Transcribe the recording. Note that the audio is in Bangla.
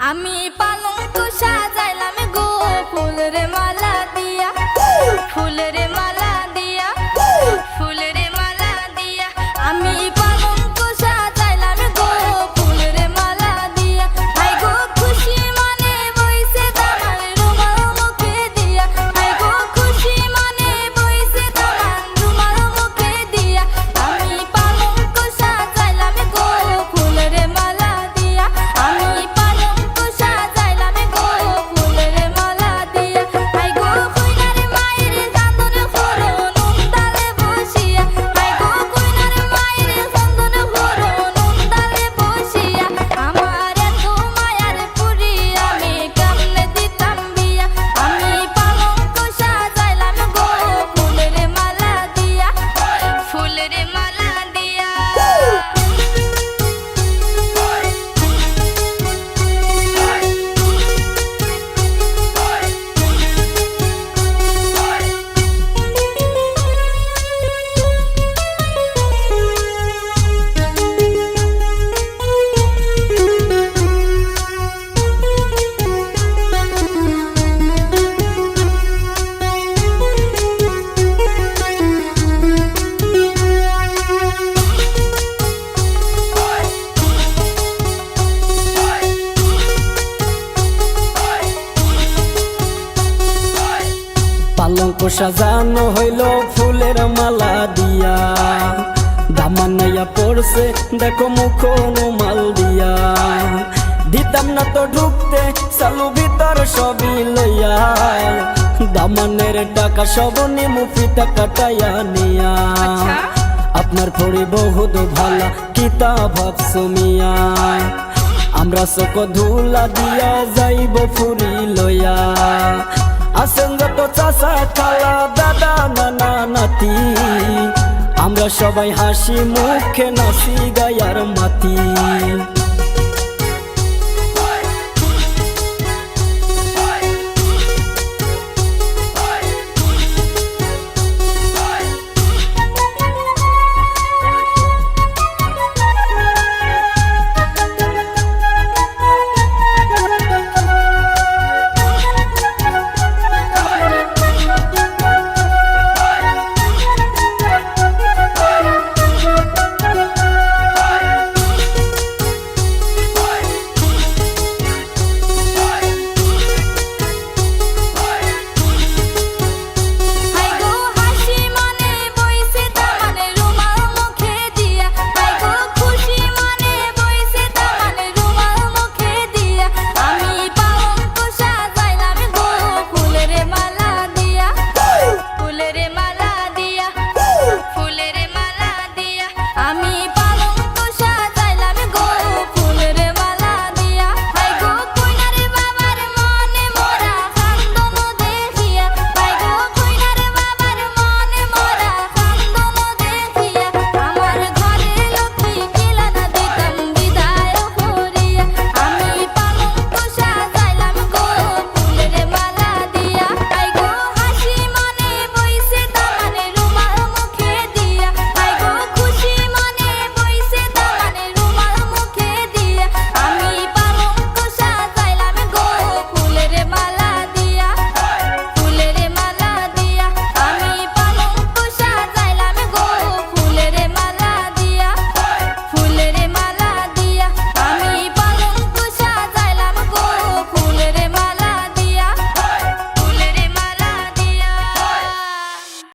আমি পালঙ্ক সাজাইলাম পালঙ্ক সাজানো হইল ফুলের মালা দিয়া। দামানাইয়া পড়ছে দেখো মুখ মাল দিয়া। দিতাম না তো ঢুকতে চালু ভিতর সবই লইয়া। দামানের টাকা সব নিমু ফিতা কাটাইয়া নিয়া। আপনার পড়ি বহুত ভালা কিতাব সুমিয়া আমরা চক ধুলা দিয়া যাইব ফুরি লইয়া। চাষা খালা দাদা নানা নাতি। আমরা সবাই হাসি মুখে নাচি গায়ার মাতি।